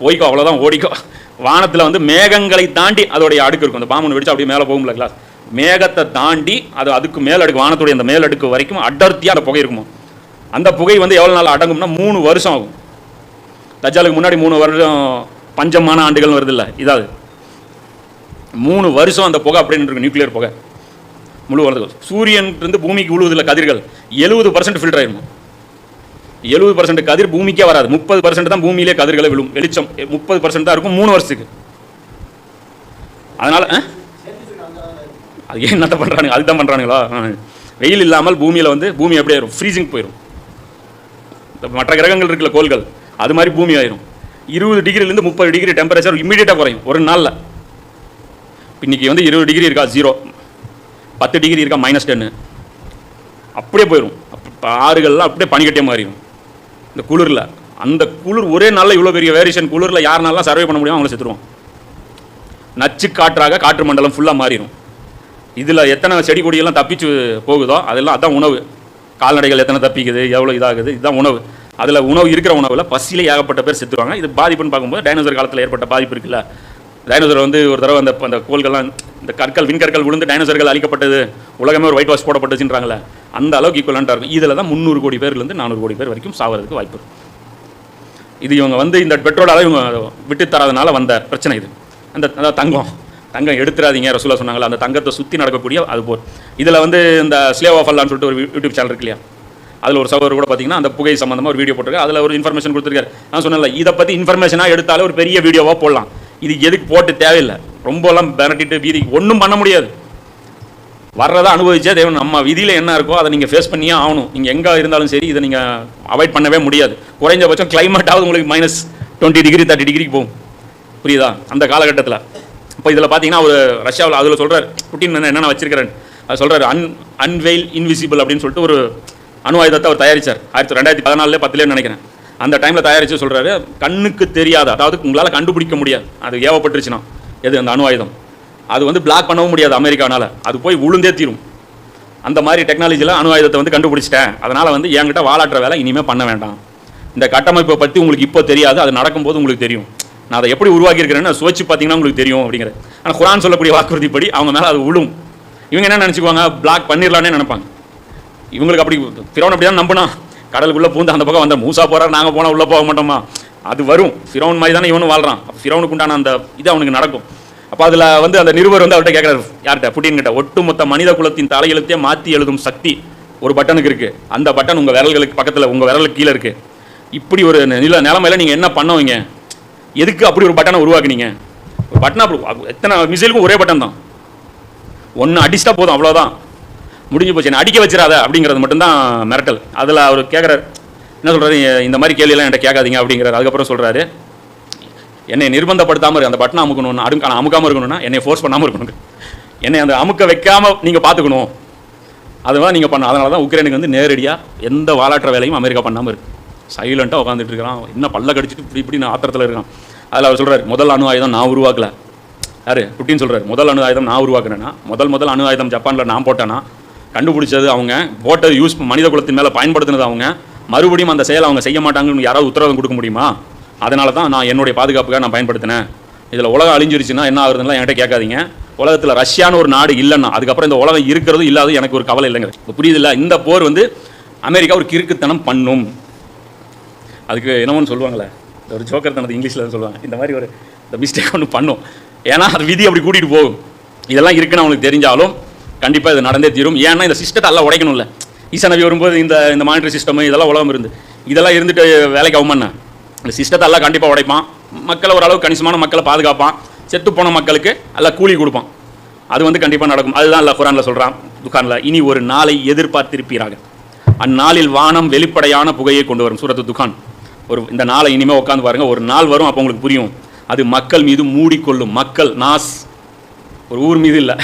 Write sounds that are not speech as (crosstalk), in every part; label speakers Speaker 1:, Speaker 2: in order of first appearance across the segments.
Speaker 1: போய்க்கோ அவ்வளோதான் ஓடிக்கோ. வானத்தில் வந்து மேகங்களை தாண்டி அதோடைய அடுக்கு இருக்கும். அந்த பாம்பு வெடிச்சு அப்படியே மேலே போகும்ல கிளாஸ் மேகத்தை தாண்டி அது அதுக்கு மேல் அடுக்கு வானத்துடைய அந்த மேல் அடுக்கு வரைக்கும் அடர்த்தியாக அந்த புகை இருக்குமோ. அந்த புகை வந்து எவ்வளோ நாள் அடங்கும்னா மூணு வருஷம் ஆகும். தஜ்ஜாலுக்கு முன்னாடி மூணு வருஷம் பஞ்சமான ஆண்டுகள் வருது இல்லை இதாவது மூணு வருஷம் அந்த புகை அப்படின்னு இருக்கு நியூக்ளியர் புகை. முழு வருது சூரியன் இருந்து பூமிக்கு உழுவதில்லை கதிர்கள் எழுபது பர்சன்ட் ஃபில்டர் ஆயிருமா. எழுபது பர்சன்ட் கதிர் பூமிக்கே வராது. முப்பது பர்சன்ட் தான் பூமியிலே கதிர்களை விழும். வெளிச்சம் முப்பது பர்சன்ட் தான் இருக்கும் மூணு வருஷத்துக்கு. அதனால் ஆ? அது ஏன் என்னத்த பண்ணுறானுங்க அதுதான் பண்ணுறானுங்களா வெயில் இல்லாமல் பூமியில் வந்து பூமி அப்படியே ஆயிரும் ஃப்ரீசிங் போயிடும் இந்த மற்ற கிரகங்கள் இருக்கிற கோள்கள். அது மாதிரி பூமி ஆயிரும். இருபது டிகிரிலேருந்து முப்பது டிகிரி டெம்பரேச்சர் இமீடியட்டாக குறையும். ஒரு நாளில். இன்னைக்கு வந்து இருபது டிகிரி இருக்கா? ஜீரோ பத்து டிகிரி இருக்கா? மைனஸ் டென்னு அப்படியே போயிடும் அப்ப ஆறுகள்லாம் அப்படியே பனிக்கட்டியே மாறிடும் இந்த குளிரில். அந்த குளிர் ஒரே நாளில் இவ்வளோ பெரிய வேரியேஷன் குளிரில் யாருனாலாம் சர்வே பண்ண முடியும் அவங்கள செத்துருவோம் நச்சு காற்றாக காற்று மண்டலம் ஃபுல்லாக மாறிடும் இதில் எத்தனை செடி கொடியெல்லாம் தப்பிச்சு போகுதோ அதெல்லாம் அதான் உணவு. கால்நடைகள் எத்தனை தப்பிக்குது எவ்வளோ இதாகுது இதுதான் உணவு. அதில் உணவு இருக்கிற உணவில் பசியிலே ஏகப்பட்ட பேர் செத்துருவாங்க. இது பாதிப்புன்னு பார்க்கும்போது டைனோசர் காலத்தில் ஏற்பட்ட பாதிப்பு இருக்குல்ல. டைனோசர் வந்து ஒரு தடவை அந்த அந்த கோள்கள்லாம் இந்த கற்கள் விண்கற்கள் விழுந்து டைனோசர்கள் அழிக்கப்பட்டது. உலகமே ஒரு ஒயிட் வாஷ் போடப்பட்டுச்சுன்றாங்களே. அந்த அளவுக்கு ஈக்குவலண்ட்டாக இருக்கும். இதில் தான் முந்நூறு கோடி பேர்லேருந்து நானூறு கோடி பேர் வரைக்கும் சாகிறதுக்கு வாய்ப்பு இருக்கும் இது இவங்க வந்து இந்த பெட்ரோலால் இவங்க விட்டு தராதனால வந்த பிரச்சனை இது. அந்த அதாவது தங்கம். தங்கம் எடுத்துறாதீங்க ரசூலா சொன்னாங்களா அந்த தங்கத்தை சுற்றி நடக்கக்கூடிய அது போர் இதில் வந்து இந்த ஸ்லேவ் ஆஃப் அல்லான்னு சொல்லிட்டு ஒரு யூடியூப் சேனல் இருக்கு இல்லையா? அதில் ஒரு சகோதரர் கூட பார்த்தீங்கன்னா அந்த புகை சம்மந்தமாக ஒரு வீடியோ போட்டிருக்காரு. அதில் ஒரு இன்ஃபர்மேஷன் கொடுத்துருக்காரு. நான் சொன்னல இதை பற்றி இன்ஃபர்மேஷனாக எடுத்தாலே ஒரு பெரிய வீடியோவாக போடலாம். இது எதுக்கு போட்டு தேவையில்லை. ரொம்பலாம் மிரட்டிட்டு வீதி ஒன்றும் பண்ண முடியாது. வர்றதை அனுபவிச்சே தேவன் நம்ம விதியில் என்ன இருக்கோ அதை நீங்கள் ஃபேஸ் பண்ணியே ஆகணும். நீங்கள் எங்கே இருந்தாலும் சரி இதை நீங்கள் அவாய்ட் பண்ணவே முடியாது. குறைஞ்சபட்சம் கிளைமேட்டாவது உங்களுக்கு மைனஸ் டுவெண்ட்டி டிகிரி தேர்ட்டி டிகிரிக்கு போகும். புரியுதா? அந்த காலகட்டத்தில். இப்போ இதில் பார்த்தீங்கன்னா ஒரு ரஷ்யாவில் அதில் சொல்கிறார் புட்டின் என்னென்ன வச்சிருக்கிறேன் அது சொல்கிறார் அன் அன்வெயில் இன்விசிபிள் அப்படின்னு சொல்லிட்டு ஒரு அணு ஆயுதத்தை அவர் தயாரிச்சார். ஆயிரத்தி ரெண்டாயிரத்தி பதினாலே பத்துலேன்னு நினைக்கிறேன். அந்த டைமில் தயாரித்து சொல்கிறாரு கண்ணுக்கு தெரியாத அதாவது உங்களால் கண்டுபிடிக்க முடியாது. அது ஏவப்பட்டுருச்சுன்னா எது அந்த அணு ஆயுதம்? அது வந்து பிளாக் பண்ணவும் முடியாது அமெரிக்கானால். அது போய் உளுந்தே தீரும். அந்த மாதிரி டெக்னாலஜியில் அணு ஆயுதத்தை வந்து கண்டுபிடிச்சிட்டேன். அதனால் வந்து என்கிட்ட வாலாட்டுற வேலை இனிமேல் பண்ண வேண்டாம். இந்த கட்டமைப்பை பற்றி உங்களுக்கு இப்போ தெரியாது. அது நடக்கும்போது உங்களுக்கு தெரியும். நான் அதை எப்படி உருவாக்கியிருக்கிறேன்னு சுவைச்சு பார்த்தீங்கன்னா உங்களுக்கு தெரியும் அப்படிங்கிற ஆனால் குரான் சொல்லக்கூடிய வாக்குறுதிப்படி அவங்க மேலே அது விழும் இவங்க என்ன நினச்சிக்குவாங்க? பிளாக் பண்ணிடலான்னே நினைப்பாங்க. இவங்களுக்கு அப்படி ஃபிரோன் அப்படி தான் நம்பினா. கடலுக்குள்ளே பூந்து அந்த பக்கம் வந்த மூசா போகிறார் நாங்கள் போனால் உள்ளே போக மாட்டோமா? அது வரும். ஃபிரௌன் மாதிரி தானே இவனும் வாழ்கிறான் ஃபிரௌனுக்கு உண்டான அந்த இது அவனுக்கு நடக்கும். அப்போ அதில் வந்து அந்த நிருபர் வந்து அவர்கிட்ட கேட்குறாரு யார்கிட்ட? புட்டின்கிட்ட ஒட்டுமொத்த மனித குலத்தின் தலையெழுத்தே மாற்றி எழுதும் சக்தி ஒரு பட்டனுக்கு இருக்குது அந்த பட்டன் உங்கள் விரல்களுக்கு பக்கத்தில் உங்கள் விரலுக்கு கீழே இருக்குது இப்படி ஒரு நில நிலமையில நீங்கள் என்ன பண்ணுவீங்க எதுக்கு அப்படி ஒரு பட்டனை உருவாக்குனீங்க? ஒரு பட்டன் அப்படி எத்தனை மிசைலுக்கும் ஒரே பட்டன் தான். ஒன்று அடிச்சிட்டா போதும் அவ்வளோதான் முடிஞ்சு போச்சு. என்ன அடிக்க வச்சிடாத அப்படிங்கிறது மட்டும்தான் மிரட்டல். அதில் அவர் கேட்குறாரு என்ன சொல்கிறாரு இந்த மாதிரி கேள்வியெல்லாம் என்கிட்ட கேட்காதீங்க அப்படிங்கிறார். அதுக்கப்புறம் சொல்கிறாரு என்னை நிர்பந்தப்படுத்தாமல் இருக்கு அந்த பட்டனை அமுக்கணும்னு அடுக்க அமுக்காமல் இருக்கணும்னா என்னை ஃபோர்ஸ் பண்ணாமல் இருக்கணும் என்னை அந்த அமுக்க வைக்காமல் நீங்கள் பார்த்துக்கணும். அதுதான் நீங்கள் பண்ண அதனால தான் உக்ரைனுக்கு வந்து நேரடியாக எந்த வாலாற்ற வேலையும் அமெரிக்கா பண்ணாமல் இருக்கு. சைலண்ட்டாக உட்காந்துட்டு இருக்கிறான். என்ன பல்ல கடிச்சிட்டு இப்படி இப்படி ஆத்திரத்தில் இருக்கான். அதில் அவர் சொல்கிறார் முதல் அணு ஆயுதம் நான் உருவாக்கலை. யார்? புட்டின்னு சொல்கிறார் முதல் அணு ஆயுதம் நான் உருவாக்குனேன்னா முதல் முதல் அணு ஆயுதம் ஜப்பானில் நான் போட்டேன்னா கண்டுபிடிச்சது அவங்க போட்டது யூஸ் மனித குலத்தின் மேலே பயன்படுத்தினது அவங்க. மறுபடியும் அந்த செயலை அவங்க செய்ய மாட்டாங்கன்னு யாராவது உத்தரவாதம் கொடுக்க முடியுமா? அதனால தான் நான் என்னுடைய பாதுகாப்புக்காக நான் பயன்படுத்தினேன். இதில் உலகம் அழிஞ்சிருச்சுன்னா என்ன ஆகுதுன்னா என்கிட்ட கேட்காதீங்க. உலகத்தில் ரஷ்யான்னு ஒரு நாடு இல்லைன்னா அதுக்கப்புறம் இந்த உலகம் இருக்கிறது இல்லாத எனக்கு ஒரு கவலை இல்லைங்க. இப்போ புரியுதில்ல? இந்த போர் வந்து அமெரிக்கா ஒரு கிறுக்குத்தனம் பண்ணும். அதுக்கு என்னமோன்னு சொல்லுவாங்களே? ஒரு ஜோக்கர் தனது இங்கிலீஷில் சொல்லுவாங்க. இந்த மாதிரி ஒரு இந்த மிஸ்டேக் ஒன்று பண்ணும். ஏன்னா அது விதி அப்படி கூட்டிகிட்டு போகும். இதெல்லாம் இருக்குன்னு அவங்களுக்கு தெரிஞ்சாலும் கண்டிப்பாக இது நடந்தே தீரும். ஏன்னா இந்த சிஸ்டத்தை எல்லாம் உடைக்கணும்ல. ஈசானவி வரும்போது இந்த இந்த மானிட்டரி சிஸ்டம் இதெல்லாம் உலகம் இருந்து. இதெல்லாம் இருந்துட்டு வேலைக்கு ஆகுமாண்ணா இந்த சிஸ்டத்தை எல்லாம் கண்டிப்பாக உடைப்பான். மக்களை ஓரளவு கணிசமான மக்களை பாதுகாப்பான். செத்து போன மக்களுக்கு எல்லாம் கூலி கொடுப்பான். அது வந்து கண்டிப்பாக நடக்கும். அதுதான் அல்ல குரானில் சொல்கிறான் துக்கானில் இனி ஒரு நாளை எதிர்பார்த்திருப்பீராக. அந்நாளில் வானம் வெளிப்படையான புகையை கொண்டு வரும். சூரத்து துக்கான் ஒரு இந்த நாளை இனிமேல் உட்காந்து பாருங்க ஒரு நாள் வரும் அப்போ உங்களுக்கு புரியும். அது மக்கள் மீது மூடிக்கொள்ளும். மக்கள் நாஸ். ஒரு ஊர் மீது இல்லை.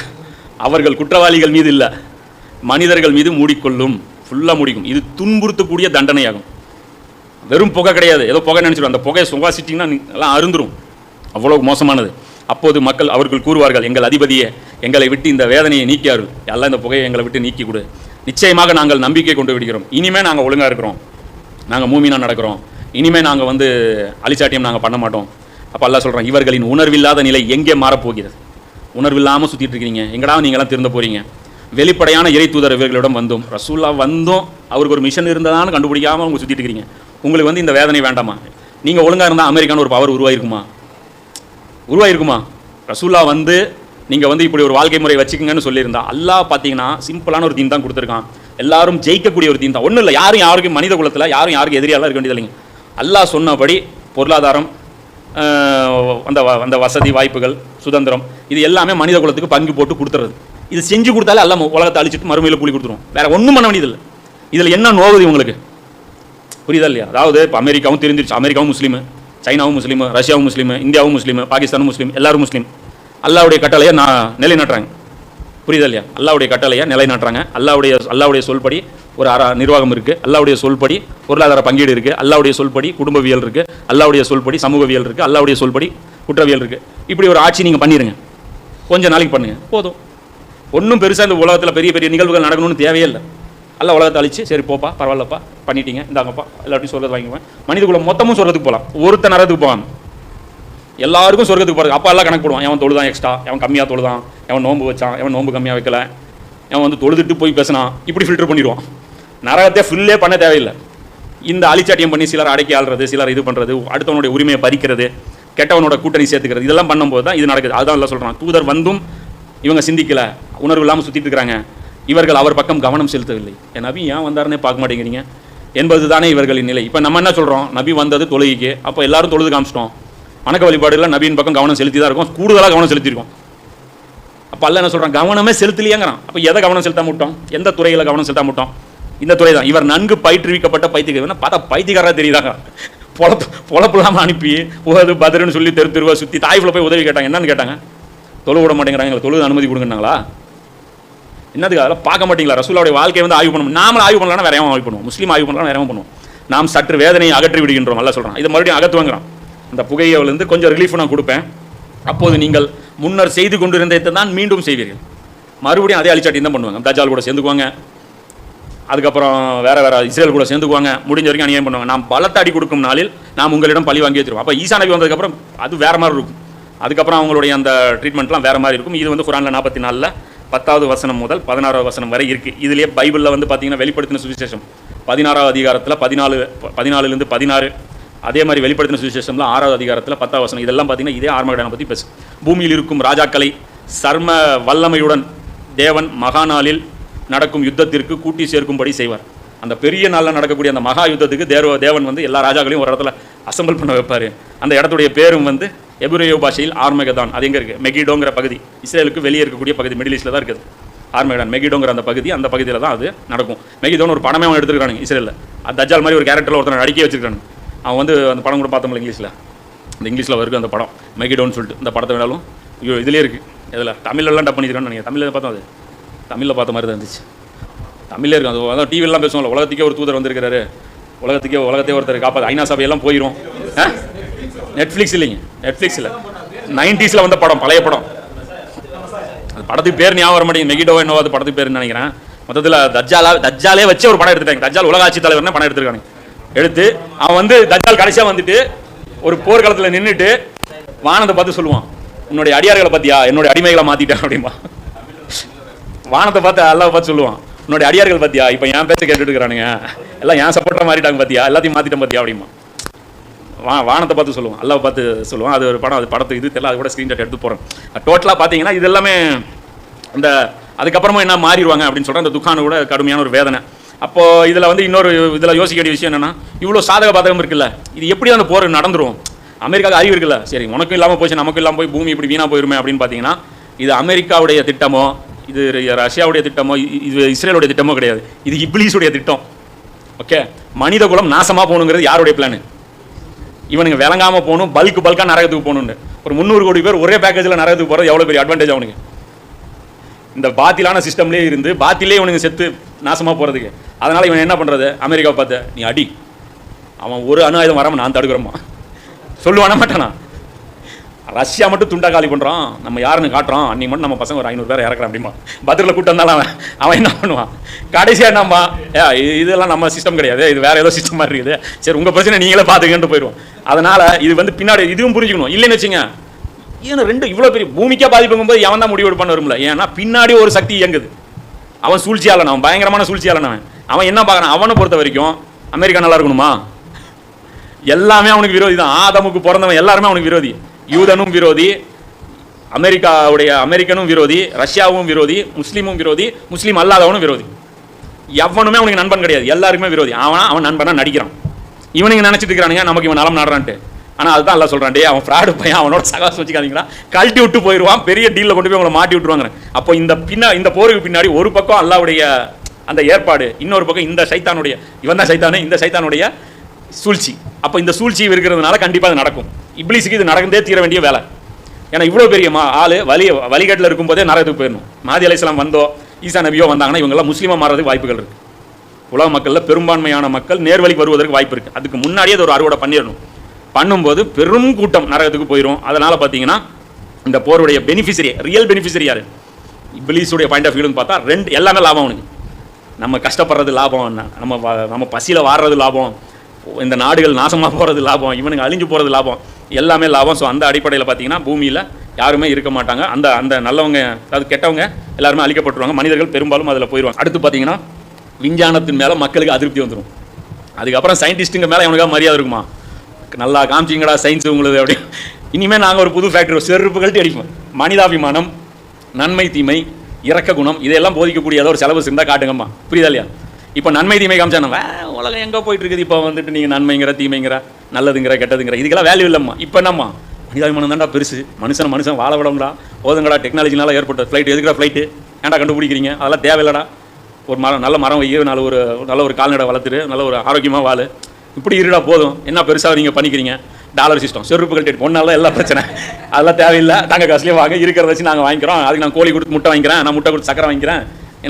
Speaker 1: அவர்கள் குற்றவாளிகள் மீது இல்லை. மனிதர்கள் மீது மூடிக்கொள்ளும் ஃபுல்லாக மூடிக்கும். இது துன்புறுத்தக்கூடிய தண்டனையாகும். வெறும் புகை கிடையாது. ஏதோ புகை நினச்சிடும் அந்த புகையை சுவாசிட்டிங்கன்னா எல்லாம் அருந்துரும். அவ்வளோ மோசமானது. அப்போது மக்கள் அவர்கள் கூறுவார்கள் எங்கள் அதிபதியே எங்களை விட்டு இந்த வேதனையை நீக்கியார்கள் எல்லாம் இந்த புகையை எங்களை விட்டு நீக்கி கொடு. நிச்சயமாக நாங்கள் நம்பிக்கை கொண்டு விடுகிறோம். இனிமேல் நாங்கள் ஒழுங்காக இருக்கிறோம். நாங்கள் மூமினா நடக்கிறோம். இனிமேல் நாங்கள் வந்து அலிச்சாட்டியம் நாங்கள் பண்ண மாட்டோம். அப்போ அல்லாஹ் சொல்கிறோம் இவர்களின் உணர்வில்லாத நிலை எங்கே மாறப்போகிறது? உணர்வில்லாமல் சுற்றிட்டு இருக்கிறீங்க எங்கடா நீங்களாம் திருந்த போகிறீங்க வெளிப்படையான இறை தூதர் இவர்களிடம் வந்தோம் ரசூல்லா வந்தோம் அவருக்கு ஒரு மிஷன் இருந்ததான்னு கண்டுபிடிக்காமல் அவங்க சுற்றிட்டு இருக்கிறீங்க உங்களுக்கு வந்து இந்த வேதனை வேண்டாமா? நீங்கள் ஒழுங்காக இருந்தால் அமெரிக்கான ஒரு பவர் உருவாயிருக்குமா? உருவாயிருக்குமா? ரசூல்லா வந்து நீங்கள் வந்து இப்படி ஒரு வாழ்க்கை முறை வச்சுக்கோங்கன்னு சொல்லியிருந்தா அல்லா பார்த்தீங்கன்னா சிம்பிளான ஒரு தீன் தான் கொடுத்துருக்கான். எல்லாரும் ஜெயிக்கக்கூடிய ஒரு தீன் தான். ஒன்றும் இல்லை யாரும் யாருக்கும் மனித குலத்தில் யாரும் யாருக்கும் எதிரியாலாம் இருக்க வேண்டியது இல்லைங்க அல்லாஹ் சொன்னபடி பொருளாதாரம் அந்த வ- அந்த வசதி வாய்ப்புகள் சுதந்திரம். இது எல்லாமே மனித குலத்துக்கு பங்கு போட்டு கொடுத்துறது. இது செஞ்சு கொடுத்தாலே எல்லாம் உலகத்தை அழிச்சிட்டு மறுமையில் கூலி கொடுத்துரும். வேற ஒன்றும் பண்ண வேண்டியதில்லை இதில் என்ன நோவது உங்களுக்கு புரியுதா இல்லையா? அதாவது இப்போ அமெரிக்காவும் தெரிஞ்சிருச்சு. அமெரிக்காவும் முஸ்லீமு சைனாவும் முஸ்லீமு ரஷ்யாவும் முஸ்லீமு இந்தியாவும் முஸ்லீமு பாகிஸ்தானும் முஸ்லீம் எல்லாரும் முஸ்லீம். அல்லாவுடைய கட்டளையை நான் நிலைநாட்டுறாங்க புரியுதா இல்லையா? அல்லாவுடைய கட்டளையை நிலைநாட்டுறாங்க. அல்லாவுடைய அல்லாவுடைய சொல்படி ஒரு அற நிர்வாகம் இருக்குது அல்லாவுடைய சொல்படி பொருளாதார பங்கீடு இருக்குது அல்லாவுடைய சொல்படி குடும்பவியல் இருக்குது அல்லாவுடைய சொல்படி சமூகவியல் இருக்குது அல்லாவுடைய சொல்படி குற்றவியல் இருக்குது இப்படி ஒரு ஆட்சி நீங்கள் பண்ணிடுங்க கொஞ்சம் நாளைக்கு பண்ணுங்கள் போதும். ஒன்றும் பெருசாக இந்த உலகத்தில் பெரிய பெரிய நிகழ்வுகள் நடக்கணும்னு தேவையே இல்லை. அல்ல உலகத்தை அழிச்சு சரி போப்பா பரவாயில்லப்பா பண்ணிட்டீங்க. இந்தாங்கப்பா எல்லாத்தையும் சொல்கிறது வாங்கிக்குவேன். மனித குலம் மொத்தமும் சொல்கிறதுக்கு போகலாம் ஒருத்த நரத்துக்கு போகலாம் எல்லாருக்கும் சொர்க்கத்துக்கு போகிறது அப்பா எல்லாம் கணக்கு போடுவான். எவன் தொழுதான் எக்ஸ்ட்ரா எவன் கம்மியாக தொழுதான்? எவன் நோம்பு வச்சான்? எவன் நோம்பு கம்மியாக வைக்கல? எவன் வந்து தொழுதுட்டு போய் பேசினான்? இப்படி ஃபில்டர் பண்ணிடுவான். நரகத்தை ஃபில்லே பண்ண தேவையில்லை. இந்த அழிச்சாட்டியம் பண்ணி சிலர் அடக்கி ஆள்றது சிலர் இது பண்ணுறது அடுத்தவனுடைய உரிமையை பறிக்கிறது கெட்டவனோட கூட்டணி சேர்த்துக்கிறது இதெல்லாம் பண்ணும்போது தான் இது நடக்குது. அதுதான் எல்லாம் சொல்கிறான் தூதர் வந்தும் இவங்க சிந்திக்கல. உணர்வு இல்லாமல் சுற்றிட்டு இருக்கிறாங்க இவர்கள் அவர் பக்கம் கவனம் செலுத்தவில்லை. என் நபி ஏன் வந்தாருன்னே பார்க்க மாட்டேங்கிறீங்க? என்பது தானே இவர்களின் நிலை. இப்போ நம்ம என்ன சொல்கிறோம் நபி வந்தது தொழுகைக்கு. அப்போ எல்லாரும் தொழுது காமிச்சிட்டோம். வணக்க வழிபாடுல நபியின் பக்கம் கவனம் செலுத்தி தான் இருக்கும். கூடுதலாக கவனம் செலுத்தியிருக்கோம். அப்போ அல்ல என்ன சொல்கிறான் கவனமே செலுத்தலையேங்கிறான். அப்போ எதை கவனம் செலுத்த மாட்டோம்? எந்த துறையில் கவனம் செலுத்த மாட்டோம்? இந்த துறை தான் இவர் நன்கு பயிற்றுவிக்கப்பட்ட பைத்தியக்காரன். பார்த்தா பைத்தியக்காரராக தெரியுதாங்க? பொழப்பு பொழப்புலாமல் அனுப்பி உகது பதருன்னு சொல்லி தெரு தெருவா சுற்றி தாய்ஃபில் போய் உதவி கேட்டாங்க. என்னன்னு கேட்டாங்க? தொழு விட மாட்டேங்கிறாங்க. எங்களை தொழுது அனுமதி கொடுங்கனாங்களா என்னதுக்கு அதெல்லாம் பார்க்க மாட்டீங்களா? ரசூலாவுடைய வாழ்க்கையை வந்து ஆய்வு பண்ணணும் நாமளும் ஆய்வு பண்ணலாம் வேற ஆய்வு பண்ணுவோம். முஸ்லீம் ஆய்வு பண்ணலாம் வேற பண்ணுவோம். நாம் சற்று வேதனையை அகற்றி விடுகின்றோம். அல்ல சொல்கிறான் இது மறுபடியும் அகத்துவங்கிறான். அந்த புகையிலிருந்து கொஞ்சம் ரிலீஃப் நான் கொடுப்பேன். அப்போது நீங்கள் முன்னர் செய்து கொண்டிருந்ததை தான் மீண்டும் செய்வீர்கள். மறுபடியும் அதே அழிச்சாட்டி தான் பண்ணுவாங்க. தஜால் கூட சேர்ந்துக்குவாங்க. அதுக்கப்புறம் வேறு வேறு இஸ்ரேல் கூட சேர்ந்துக்குவாங்க. முடிஞ்ச வரைக்கும் அநியாயம் பண்ணுவாங்க. நாம் பலத்தை அடி கொடுக்கும் நாளில் நாம் உங்களிடம் பழி வாங்கி வச்சிருவோம். அப்போ ஈசா நபி வந்ததுக்கப்புறம் அது வேறு மாதிரி இருக்கும். அதுக்கப்புறம் அவங்களுடைய அந்த ட்ரீட்மெண்ட்லாம் வேறு மாதிரி இருக்கும். இது வந்து குரானில் நாற்பத்தி நாலில் பத்தாவது வசனம் முதல் பதினாறாவது வசனம் வரை இருக்குது இதுலேயே பைபிளில் வந்து பார்த்தீங்கன்னா வெளிப்படுத்தின சுவிசேஷம். பதினாறாவது அதிகாரத்தில் பதினாலு பதினாலுலேருந்து பதினாறு அதே மாதிரி வெளிப்படுத்தின சுவிசேஷம்ல ஆறாவது அதிகாரத்தில் பத்தாவது வசனம். இதெல்லாம் பார்த்தீங்கன்னா இதே ஆர்மகடனை பற்றி பேசு. பூமியில் இருக்கும் ராஜாக்களை சர்ம வல்லமையுடன் தேவன் மகாநாளில் நடக்கும் யுத்தத்திற்கு கூட்டி சேர்க்கும்படி செய்வார். அந்த பெரிய நாளில் நடக்கக்கூடிய அந்த மகா யுத்தத்துக்கு தேவ தேவன் வந்து எல்லா ராஜாக்களையும் ஒரு இடத்துல அசம்பிள் பண்ண வைப்பார். அந்த இடத்துடைய பேரும் வந்து எபுரேயோ பாஷையில் ஆர்மகதான். அது எங்கே இருக்குது மெகிடோங்கிற பகுதி. இஸ்ரேலுக்கு வெளியே இருக்கக்கூடிய பகுதி மிடில் ஈஸ்டில் தான் இருக்குது. ஆர்மகடான் மெகிடோங்கிற அந்த பகுதி அந்த பகுதியில் தான் அது நடக்கும். மெகிடோன்னு ஒரு படமே அவன் எடுத்துருக்கானுங்க இஸ்ரேலில். அது தஜால் மாதிரி ஒரு கேரக்டரில் ஒருத்தனை அடிக்க வச்சிருக்கானு அவன் வந்து அந்த படம் கூட பார்த்தோம்ல இங்கிலீஷில். அந்த இங்கிலீஷில் இருக்குது அந்த படம் மைக்கிடோன்னு சொல்லிட்டு. இந்த படத்தை வேணாலும் ஐயோ இதுலேயே இருக்குது இதில் தமிழ்லலாம் டப் பண்ணிக்கிறான்னு நீங்கள் தமிழில் பார்த்தோம் அது? தமிழில் பார்த்த மாதிரி தான் இருந்துச்சு. தமிழே இருக்கும் அது அதான் டிவிலாம் பேசுவோம்ல உலகத்துக்கே ஒரு தூதர் வந்திருக்கிறாரு. உலகத்துக்கே உலகத்தையே ஒருத்தர் காப்பாது ஐநா சபையெல்லாம் போயிடும் நெட்ஃப்ளிக்ஸ் இல்லைங்க. நெட்ஃப்ளிக்ஸ் இல்லை. நைன்டிஸில் வந்த படம் பழைய படம். அது படத்துக்கு பேர் ஞாபகம் வர மாட்டேங்குது. மெகிடோ என்னவோ அது படத்துக்கு பேர்னு நினைக்கிறேன். மொத்தத்தில் தஜ்ஜாலா தஜ்ஜாலே வச்சு ஒரு படம் எடுத்துட்டாங்க. தஜ்ஜால் உலக ஆட்சி தலைவர்னு படம் எடுத்துருக்காங்க எடுத்து அவன் வந்து தஜால் கடைசியாக வந்துட்டு ஒரு போர்க்களத்தில் நின்றுட்டு வானத்தை பார்த்து சொல்லுவான் உன்னுடைய அடியார்களை பார்த்தியா? என்னுடைய அடிமைகளை மாற்றிட்டேன் அப்படிம்பா. வானத்தை பார்த்து அல்லாஹ் பார்த்து சொல்லுவான் உன்னுடைய அடியார்கள் பார்த்தியா? இப்போ என் பேச கேட்டுட்டு இருக்கிறானுங்க. எல்லாம் என் சப்போர்ட்டாக மாறிட்டாங்க பார்த்தியா? எல்லாத்தையும் மாற்றிட்டேன் பார்த்தியா? அப்படிமா வா வானத்தை பார்த்து சொல்லுவான் அல்லாஹ் பார்த்து சொல்லுவான். அது ஒரு படம் அது படத்து இது தெரியல அது கூட ஸ்க்ரீன்ஷாட் எடுத்து போகிறோம் டோட்டலாக பார்த்தீங்கன்னா இது எல்லாமே அந்த அதுக்கப்புறமா என்ன மாறிடுவாங்க அப்படின்னு சொல்கிறேன் அந்த துக்கான கூட கடுமையான ஒரு வேதனை. அப்போ இதில் வந்து இன்னொரு இதில் யோசிக்க வேண்டிய விஷயம் என்னன்னா இவ்வளோ சாதக பாதகம் இருக்குல்ல இது எப்படி அந்த போர் நடந்துரும்? அமெரிக்காவுக்கு அறிவு இருக்குல்ல சரி உனக்கும் இல்லாமல் போச்சு நமக்கும் இல்லாமல் போய் பூமி இப்படி வீணாக போயிருமே அப்படின்னு பார்த்தீங்கன்னா இது அமெரிக்காவுடைய திட்டமோ இது ரஷ்யாவுடைய திட்டமோ இது இஸ்ரேலுடைய திட்டமோ கிடையாது. இது இப்ளீஸுடைய திட்டம். ஓகே? மனித குலம் நாசமாக போகணுங்கிறது யாருடைய பிளானு இவனுங்க விளங்காமல் போகணும் பல்க் பல்காக நரகத்துக்கு போகணுன்னு ஒரு முந்நூறு கோடி பேர் ஒரே பேக்கேஜில் நரகத்துக்கு போகிறது எவ்வளோ பெரிய அட்வான்டேஜ் அவனுக்கு? இந்த பாத்திலான சிஸ்டம்லேயே இருந்து பாத்திலே இவனுங்க செத்து நாசமாக போகிறதுக்கு அதனால் இவன் என்ன பண்ணுறது அமெரிக்காவை பார்த்து நீ அடி. அவன் ஒரு அணு ஆயுதம் வராமல் நான் தடுக்கிறோமா சொல்லுவானா மாட்டானா? ரஷ்யா மட்டும் துண்டா காலி பண்ணுறான் நம்ம யாருன்னு காட்டுறோம் அன்னைக்கு மட்டும் நம்ம பசங்க ஒரு ஐநூறு பேர் இறக்குறான் அப்படிமா. பத்திரில் கூட்டம் இருந்தாலும் அவன் அவன் என்ன பண்ணுவான்? கடைசியாக என்னம்மா? ஏ இது- இதெல்லாம் நம்ம சிஸ்டம் கிடையாது. இது வேறு ஏதோ சிஸ்டம் மாதிரி இருக்குது. சரி உங்கள் பிரச்சனை நீங்களே பார்த்துக்கன்ட்டு போயிடுவோம் அதனால் இது வந்து பின்னாடி இதுவும் புரிஞ்சுக்கணும். இல்லைன்னு வச்சுங்க ஏன்னா ரெண்டு இவ்வளோ பெரிய பூமிக்கே பாதிப்புங்கும் போது எவன் தான் முடிவு எடுப்பான்னு வரும்ல ஏன்னா பின்னாடி ஒரு சக்தி இயங்குது. அவன் சூழ்ச்சியாளன் அவன் பயங்கரமான சூழ்ச்சியாளன் அவன். அவன் என்ன பார்க்கறான்? அவனை பொறுத்த வரைக்கும் அமெரிக்கா நல்லா இருக்கணுமா? எல்லாமே அவனுக்கு விரோதி தான். ஆதமுக்கு பிறந்தவன் எல்லாருமே அவனுக்கு விரோதி. யூதனும் விரோதி அமெரிக்காவுடைய அமெரிக்கனும் விரோதி ரஷ்யாவும் விரோதி முஸ்லீமும் விரோதி முஸ்லீம் அல்லாதவனும் விரோதி. எவனுமே அவனுக்கு நண்பன் கிடையாது. எல்லாருக்குமே விரோதி. அவன் அவன் நண்பனா நடிக்கிறான். இவனுங்க நினச்சிட்டு இருக்கிறானுங்க நமக்கு இவன் நலம் நாடுறான்ட்டு. ஆனால் அதுதான் எல்லாம் சொல்கிறான் டே அவன் ஃப்ராடு பையன் அவனோட சகாசம் வச்சுக்காதீங்களா கழட்டி விட்டு போயிடுவான் பெரிய டீலில் கொண்டு போய் உங்களை மாட்டி விட்டுருவாங்க அப்போ இந்த பின்னா இந்த போருக்கு பின்னாடி ஒரு பக்கம் அல்லாவுடைய அந்த ஏற்பாடு இன்னொரு பக்கம் இந்த சைத்தானுடைய இவன் தான் சைத்தானு இந்த சைத்தானுடைய சூழ்ச்சி. அப்போ இந்த சூழ்ச்சி இருக்கிறதுனால கண்டிப்பாக அது நடக்கும். இப்ளீஸுக்கு இது நடந்தே தீர வேண்டிய வேலை. ஏன்னா இவ்வளோ பெரிய மா ஆள் வலி வழிகாட்டில் இருக்கும்போதே நரகத்துக்கு போயிடணும். மாதி அலைசலாம் வந்தோ ஈசா நபியோ வந்தாங்கன்னா இவங்கெல்லாம் முஸ்லீமாக மாறதுக்கு வாய்ப்புகள் இருக்குது உலக மக்களில் பெரும்பான்மையான மக்கள் நேர்வழிக்கு வருவதற்கு வாய்ப்பு இருக்குது அதுக்கு முன்னாடியே அது ஒரு அறுவடை பண்ணிடணும். பண்ணும்போது பெரும் கூட்டம் நரகத்துக்கு போயிடும் அதனால் பார்த்தீங்கன்னா இந்த போருடைய பெனிஃபிஷரி ரியல் பெனிஃபிஷரி யார்? இப்ளீஸுடைய பாயிண்ட் ஆஃப் வியூன்னு பார்த்தா ரெண்டு எல்லாமே லாபம் அவனுக்கு. நம்ம கஷ்டப்படுறது லாபம் நம்ம நம்ம பசியில் வாடுறது லாபம். இந்த நாடுகள் நாசமாக போகிறது லாபம். இவனுங்க அழிஞ்சு போகிறது லாபம். எல்லாமே லாபம். ஸோ அந்த அடிப்படையில் பார்த்தீங்கன்னா பூமியில் யாருமே இருக்க மாட்டாங்க. அந்த அந்த நல்லவங்க அதாவது கெட்டவங்க எல்லாருமே அழிக்கப்பட்டுருவாங்க. மனிதர்கள் பெரும்பாலும் அதில் போயிடுவாங்க அடுத்து பார்த்தீங்கன்னா விஞ்ஞானத்தின் மேலே மக்களுக்கு அதிருப்தி வந்துடும் அதுக்கப்புறம் சயின்டிஸ்ட்டுங்க மேலே இவனுக்காக மரியாதை இருக்குமா? நல்லா காமிச்சிங்கடா சயின்ஸ் உங்களுது அப்படி. இனிமேல் நாங்கள் ஒரு புது ஃபேக்டரி செருப்பு கழட்டி அடிப்போம். மனிதாபிமானம் நன்மை தீமை இறக்க குணம் இதெல்லாம் போதிக்கக்கூடிய ஏதோ ஒரு செலவு இருந்தால் காட்டுங்கம்மா. புரியுதா இல்லையா? இப்போ நன்மை தீமை காமிச்சா உலகம் எங்கே போயிட்டு இருக்குது இப்போ வந்துட்டு நீங்கள் நன்மைங்கிற தீமைங்கிற நல்லதுங்கிற கெட்டதுங்கிற இதுக்கெல்லாம் வேல்யூ இல்லைம்மா. இப்போ என்னம்மா? மனிதாபிமானம் தான்டா பெருசு. மனுஷன் மனுஷன் வாழ விடங்கடா போதுங்கடா டெக்னாலஜினால ஏற்பட்ட ஃப்ளைட் எதுக்குடா ஃப்ளைட்டு ஏன்டா கண்டுபிடிக்கிறீங்க? அதெல்லாம் தேவையில்லடா. ஒரு மரம் நல்ல மரம் வை நல்ல ஒரு நல்ல ஒரு கால்நடை வளர்த்துரு. நல்ல ஒரு ஆரோக்கியமாக வாழு. இப்படி இருடா போதும். என்ன பெருசாக நீங்கள் பண்ணிக்கிறீங்க? டாலர் சிஸ்டம் செருப்பு கழட்டி ஒன்றால் எல்லாம் பிரச்சனை. அதெல்லாம் தேவையில்லை. தங்க காசுலேயே வாங்க. இருக்கிறத வச்சு நாங்கள் வாங்கிக்கிறோம். அதுக்கு நான் கோழி கொடுத்து முட்டை வாங்கிக்கிறேன். நான் முட்டை கொடுத்து சக்கரை வாங்கிக்கிறேன்.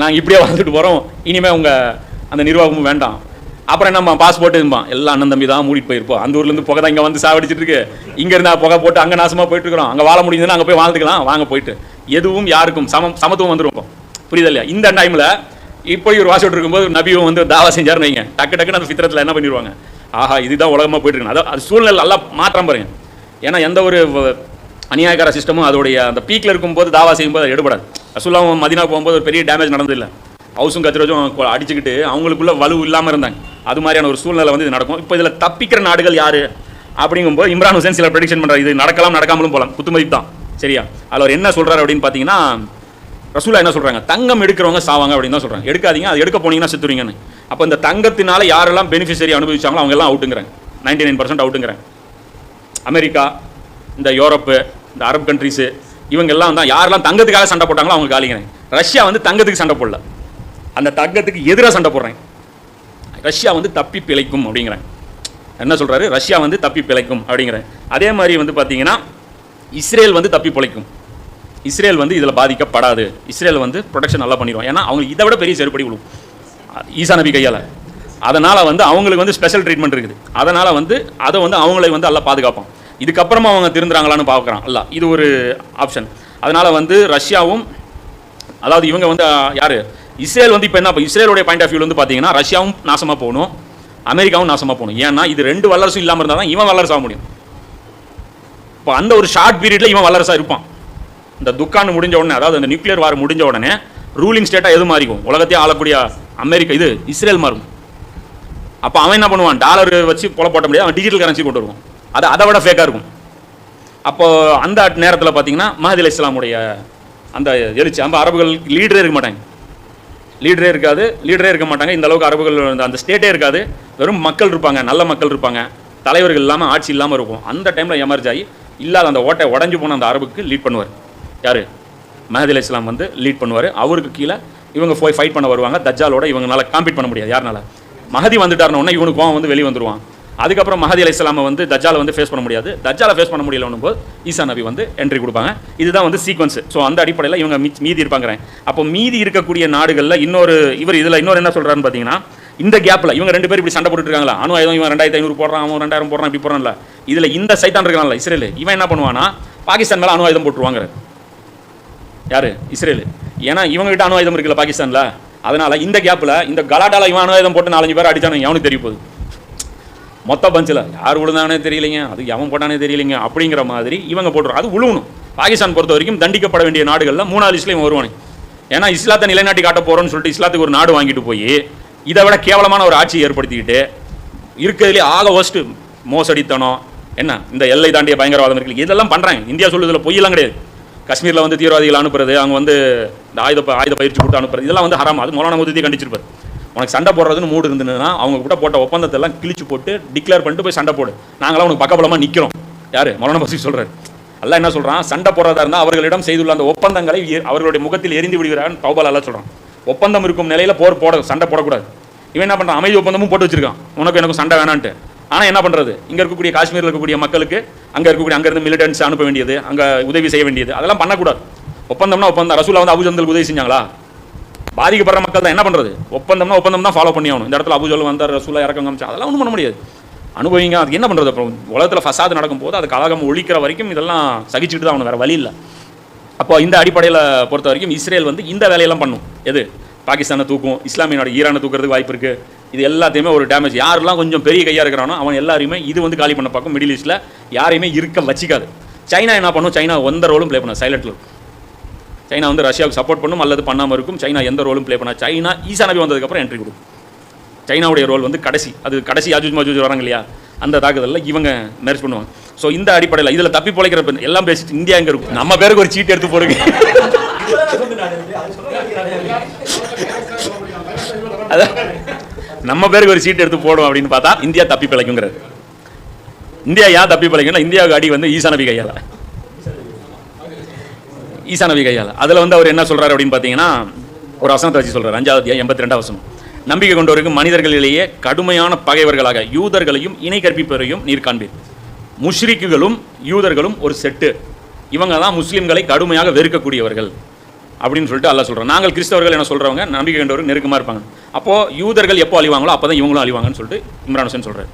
Speaker 1: நாங்கள் இப்படியே வாழ்ந்துட்டு போகிறோம் இனிமேல் உங்கள் அந்த நிர்வாகமும் வேண்டாம். அப்புறம் என்னம்மா? பாஸ்போர்ட் இருப்பான் எல்லாம் அண்ணன் தம்பி தான் மூடிட்டு போயிருப்போம். அந்த ஊர்லேருந்து புகை தான் இங்கே வந்து சாவடிச்சிட்டு இருக்கு. இங்கே இருந்தால் புகை போட்டு அங்கே நாசமாக போயிட்டு இருக்கிறோம். அங்கே வாழ முடியுதுன்னா அங்கே போய் வாழ்ந்துக்கலாம். வாங்க போயிட்டு. எதுவும் யாருக்கும் சமம் சமத்துவம் வந்துருப்போம் புரியுதா இல்லையா? இந்த டைமில் இப்படி ஒரு வாசிட்டு இருக்கும்போது நபியும் வந்து தாவா செஞ்சாருன்னு வைங்க. டக்கு டக்குன்னு அந்த சித்திரத்தில் என்ன பண்ணிடுவாங்க ஆஹா இதுதான் உலகமாக போயிட்டு அதான் அது சூழ்நிலை நல்லா மாற்றம் பாருங்க. ஏன்னா எந்த ஒரு வ- அநியாயக்கார சிஸ்டமும் அதோடைய அந்த பீக்கில் இருக்கும்போது தாவா செய்யும்போது அது எடுபடாது. ரசூல்லாம் மதினா போகும்போது ஒரு பெரிய டேமேஜ் நடந்ததில்லை ஹவுஸும் கத்திரோஜும் அடிச்சுக்கிட்டு அவங்களுக்குள்ள வலு இல்லாமல் இருந்தாங்க. அது மாதிரியான ஒரு சூழ்நிலை வந்து இது நடக்கும். இப்போ இதில் தப்பிக்கிற நாடுகள் யார்? அப்படிங்கும்போது இம்ரான் ஹுசேன் சில ப்ரெடிக்ஷன் பண்ணுறாரு இது நடக்கலாம் நடக்காமலும் போகலாம் குத்துமதிப்பு தான். சரியா? அதில் அவர் என்ன சொல்கிறார் அப்படின்னு பார்த்தீங்கன்னா ரசூலா என்ன சொல்கிறாங்க தங்கம் எடுக்கிறவங்க சாவாங்க அப்படின்னு தான் சொல்கிறாங்க எடுக்காதீங்க அது எடுக்க போனீங்கன்னா செத்துறீங்கன்னு அப்போ இந்த தங்கத்தினால யாரெல்லாம் பெனிஃபிஷரி அனுபவிச்சாங்களோ அவங்க எல்லாம் அவுட்டுங்கிறாங்க நைன்டி நைன் பர்சன்ட் அவுட்டுங்கிறாங்க அமெரிக்கா இந்த யூரோப்பு இந்த அரப் கண்ட்ரிஸு இவங்கெல்லாம் தான் யாரெல்லாம் தங்கத்துக்காக சண்டை போட்டாங்களோ அவங்க காலிங்கிறாங்க. ரஷ்யா வந்து தங்கத்துக்கு சண்டை போடல. அந்த தங்கத்துக்கு எதிராக சண்டை போடுறாங்க. ரஷ்யா வந்து தப்பி பிழைக்கும் அப்படிங்கிறாங்க. என்ன சொல்கிறாரு ரஷ்யா வந்து தப்பி பிழைக்கும் அப்படிங்கிறேன் அதே மாதிரி வந்து பார்த்தீங்கன்னா இஸ்ரேல் வந்து தப்பி பிழைக்கும். இஸ்ரேல் வந்து இதில் பாதிக்கப்படாது. இஸ்ரேல் வந்து ப்ரொடெக்ஷன் நல்லா பண்ணிடுவோம் ஏன்னா அவங்க இதை விட பெரிய செருப்படி விழும். ஈசா நபி கையால். அதனால் வந்து அவங்களுக்கு வந்து ஸ்பெஷல் ட்ரீட்மெண்ட் இருக்குது. அதனால் வந்து அதை வந்து அவங்களை வந்து நல்லா பாதுகாப்பான். இதுக்கப்புறமா அவங்க திருந்துறாங்களான்னு பார்க்குறான். அல்ல இது ஒரு ஆப்ஷன் அதனால் வந்து ரஷ்யாவும் அதாவது இவங்க வந்து யார்? இஸ்ரேல் வந்து இப்போ என்ன இப்போ இஸ்ரேலுடைய பாயிண்ட் ஆஃப் வியூ வந்து பார்த்தீங்கன்னா ரஷ்யாவும் நாசமாக போகணும். அமெரிக்காவும் நாசமாக போகணும். ஏன்னா இது ரெண்டு வல்லரசும் இல்லாமல் இருந்தால் தான் இவன் வல்லரசாக முடியும். இப்போ அந்த ஒரு ஷார்ட் பீரியடில் இவன் வல்லரசாக இருப்பான். இந்த துக்கான்னு முடிஞ்ச உடனே அதாவது அந்த நியூக்ளியர் வார் முடிஞ்ச உடனே ரூலிங் ஸ்டேட்டாக எது மாறிக்கும்? உலகத்தையே ஆளக்கூடிய அமெரிக்கா இது இஸ்ரேல் மாறும். அப்போ அவன் என்ன பண்ணுவான்? டாலர் வச்சு கொலை போட்ட முடியாது அவன் டிஜிட்டல் கரன்சி கொண்டு வருவான். அது அதை விட ஃபேக்காக இருக்கும். அப்போது அந்த நேரத்தில் பார்த்தீங்கன்னா மஹதில் இஸ்லாமுடைய அந்த எழுச்சி நம்ம அரபுகள் லீடரே இருக்க மாட்டாங்க. லீடரே இருக்காது லீடரே இருக்க மாட்டாங்க. இந்த அளவுக்கு அரபுகள் அந்த- ஸ்டேட்டே இருக்காது. வெறும் மக்கள் இருப்பாங்க நல்ல மக்கள் இருப்பாங்க. தலைவர்கள் இல்லாமல் ஆட்சி இல்லாமல் இருக்கும். அந்த டைமில் எமர்ஜ் ஆகி இல்லாத அந்த ஓட்டை உடஞ்சி போன அந்த அரபுக்கு லீட் பண்ணுவார். யார்? மஹதி அலி இஸ்லாம் வந்து லீட் பண்ணுவார். அவருக்கு கீழே இவங்க போய் ஃபைட் பண்ண வருவாங்க. தஜ்ஜாலோட இவங்களால காம்பீட் பண்ண முடியாது. யாருனால? மஹதி வந்துட்டாருன இவனுக்கு கோவம் வந்து வெளியே வந்துருவான். அதுக்கப்புறம் மஹதி அலி இஸ்லாமை வந்து தஜ்ஜாலை வந்து ஃபேஸ் பண்ண முடியாது. தஜ்ஜாலை ஃபேஸ் பண்ண முடியலன்னும் போது ஈசா நபி வந்து என்ட்ரி கொடுப்பாங்க. இதுதான் வந்து சீக்வன்ஸ் ஸோ அந்த அடிப்படையில் இவங்க மீ- மீதி இருப்பாங்கிறேன். அப்போ மீதி இருக்கக்கூடிய நாடுகளில் இன்னொரு இவர் இதில் இன்னொரு என்ன சொல்கிறாருன்னு பார்த்தீங்கன்னா இந்த கேப்பில் இவங்க ரெண்டு பேரும் இப்படி சண்டை போட்டுட்டு இருக்காங்களா அணு ஆயுதம் இவன் ரெண்டாயிரத்தி ஐநூறு போடுறான் அவன் ரெண்டாயிரம் போடுறான் இப்படி போடுறான்ல. இதில் இந்த சைத்தான் இருக்கான்ல இஸ்ரேல். இவன் என்ன பண்ணுவானா பாகிஸ்தான் மேலே அணு ஆயுதம் போட்டுருவாங்க யார்? இஸ்ரேலு. ஏன்னா இவங்ககிட்ட அணு ஆயுதம் இருக்குல்ல பாகிஸ்தானில்? அதனால் இந்த கேப்பில் இந்த கலாட்டால இவன் அணு ஆயுதம் போட்டு நாலஞ்சு பேர் அடித்தானு எவனுக்கு தெரிய போகுது. மொத்த பஞ்சில் யார் விழுந்தானே தெரியலைங்க. அது எவன் போட்டானே தெரியலைங்க அப்படிங்கிற மாதிரி இவங்க போட்டுரும் அது உழுவணும். பாகிஸ்தான் பொறுத்த வரைக்கும் தண்டிக்கப்பட வேண்டிய நாடுகளில் மூணாவது இஸ்லையும் வருவானு. ஏன்னா இஸ்லாத்தை நிலைநாட்டி காட்ட போகிறோன்னு சொல்லிட்டு இஸ்லாத்துக்கு ஒரு நாடு வாங்கிட்டு போய் இதை விட கேவலமான ஒரு ஆட்சியை ஏற்படுத்திக்கிட்டு இருக்கிறதுலே ஆக ஒஸ்ட்டு மோசடித்தனம். என்ன? இந்த எல்லை தாண்டிய பயங்கரவாதம் இருக்கு. இதெல்லாம் பண்ணுறாங்க இந்தியா சொல்லுதில் பொய்யெல்லாம் கிடையாது. காஷ்மீரில் வந்து தீவிரவாதிகள் அனுப்புறது அவங்க வந்து இந்த ஆயுத ப- ஆயுத பயிற்சி கொடுத்து அனுப்புறது இதெல்லாம் வந்து ஹராம். அது மௌலான முதி கண்டிச்சிருப்பார். உனக்கு சண்டை போடுறதுன்னு மூடு இருந்ததுன்னா அவங்க கூட போட்ட ஒப்பந்தத்தை எல்லாம் கிழிச்சு போட்டு டிக்ளேர் பண்ணிட்டு போய் சண்டை போடு. நாங்களாம் உனக்கு பக்கபலமாக நிற்கிறோம் யார்? மௌலான பசி சொல்கிறார் அல்லாஹ் என்ன சொல்கிறான் சண்டை போடுறதா இருந்தால் அவர்களிடம் செய்துள்ள அந்த ஒப்பந்தங்களை அவர்களுடைய முகத்தில் எரிந்து விடுகிறான்னு தௌபால் அல்ல சொல்கிறான் ஒப்பந்தம் இருக்கும் நிலையில் போர் போட சண்டை போடக்கூடாது. இவன் என்ன பண்ணுறான் அமைதி ஒப்பந்தமும் போட்டு வச்சிருக்கான். உனக்கு எனக்கும் சண்டை வேணான்ட்டு. ஆனால் என்ன பண்ணுறது இங்கே இருக்கக்கூடிய காஷ்மீரில் இருக்கக்கூடிய மக்களுக்கு அங்கே இருக்கக்கூடிய அங்கேருந்து மிலிட்டன்ஸ் அனுப்ப வேண்டியது அங்கே உதவி செய்ய வேண்டியது அதெல்லாம் பண்ணக்கூடாது. ஒப்பந்தம்னா ஒப்பந்தம். ரசூலா வந்து அபுஜந்தல் உதவி செஞ்சாங்களா? பாதிக்கப்படுற மக்கள் தான் என்ன பண்ணுறது ஒப்பந்தம்னா ஒப்பந்தம் தான் ஃபாலோ பண்ணி ஆகணும். இந்த இடத்துல அபுஜல் வந்தார் ரசூலா இறக்கம் காமிச்சா அதெல்லாம் ஒன்றும் பண்ண முடியாது. அனுபவிங்க அது என்ன பண்ணுறது அப்புறம் உலகத்தில் ஃபசாது நடக்கும்போது அது கழகம் ஒழிக்கிற வரைக்கும் இதெல்லாம் சகிச்சுட்டு தான் ஆகணும் வேறு வழி இல்லை. அப்போ இந்த அடிப்படையில் பொறுத்த வரைக்கும் இஸ்ரேல் வந்து இந்த வேலையெல்லாம் பண்ணும். எது? பாகிஸ்தானை தூக்கும் இஸ்லாமிய நாடு ஈரானை தூக்கிறதுக்கு வாய்ப்பு இருக்குது இது எல்லாத்தையுமே ஒரு டேமேஜ் யாரெல்லாம் கொஞ்சம் பெரிய கையாக இருக்கிறானோ அவன் எல்லாரையுமே இது வந்து காலி பண்ண பார்க்கும். மிடில் ஈஸ்ட்டில் யாரையுமே இருக்க வச்சிக்காது. சைனா என்ன பண்ணும்? சைனா எந்த ரோலும் ப்ளே பண்ண சைலண்ட்ல இருக்கும் சைனா வந்து ரஷ்யாவுக்கு சப்போர்ட் பண்ணும் அல்லது பண்ணாமல் இருக்கும். சைனா எந்த ரோலும் ப்ளே பண்ணா சைனா ஈசா நபி வந்ததுக்கப்புறம் என்ட்ரி கொடுக்கும். சைனாவுடைய ரோல் வந்து கடைசி. அது கடைசி யாஜூஜ் மாஜூஜ் வராங்க இல்லையா? அந்த தாக்குதலில் இவங்க மேரேஜ் பண்ணுவாங்க. ஸோ இந்த அடிப்படையில் இதில் தப்பி பிழைக்கிற எல்லாம் பேசிட்டு இந்தியா எங்கே இருக்கும்? நம்ம பேருக்கு ஒரு சீட் எடுத்து போடுங்க. (laughs) அதான். நம்ம பேருக்கு ஒரு சீட் எடுத்து போடும் அப்படின்னு பார்த்தா இந்தியா தப்பி பிழைக்குங்கிறது இந்தியா ஏன் தப்பி பிழைக்குன்னா இந்தியாவுக்கு அடி வந்து ஈசா நபி கையால். ஈசா நபி கையால். அதில் வந்து அவர் என்ன சொல்றாரு அப்படின்னு பார்த்தீங்கன்னா ஒரு வசனத்தை வச்சு சொல்கிறார் அஞ்சாவது அத்தியாயம் எண்பத்தி ரெண்டாவது வசனம். நம்பிக்கை கொண்டவருக்கு மனிதர்களிலேயே கடுமையான பகைவர்களாக யூதர்களையும் இணை கற்பிப்பவரையும் நீர் காண்பீர். முஷ்ரிக்குகளும் யூதர்களும் ஒரு செட்டு. இவங்க தான் முஸ்லீம்களை கடுமையாக வெறுக்கக்கூடியவர்கள். அப்படின்னு சொல்லிட்டு அல்ல சொல்கிறோம் நாங்கள் கிறிஸ்தவர்கள் என்ன சொல்றவங்க? நம்பிக்கை கொண்டவர்கள் நெருக்கமாக இருப்பாங்க. அப்போ யூதர்கள் எப்போ அழிவாங்களோ அப்போ தான் இவங்களும் அழிவாங்கன்னு சொல்லிட்டு இம்ரான் ஹுசேன் சொல்கிறார்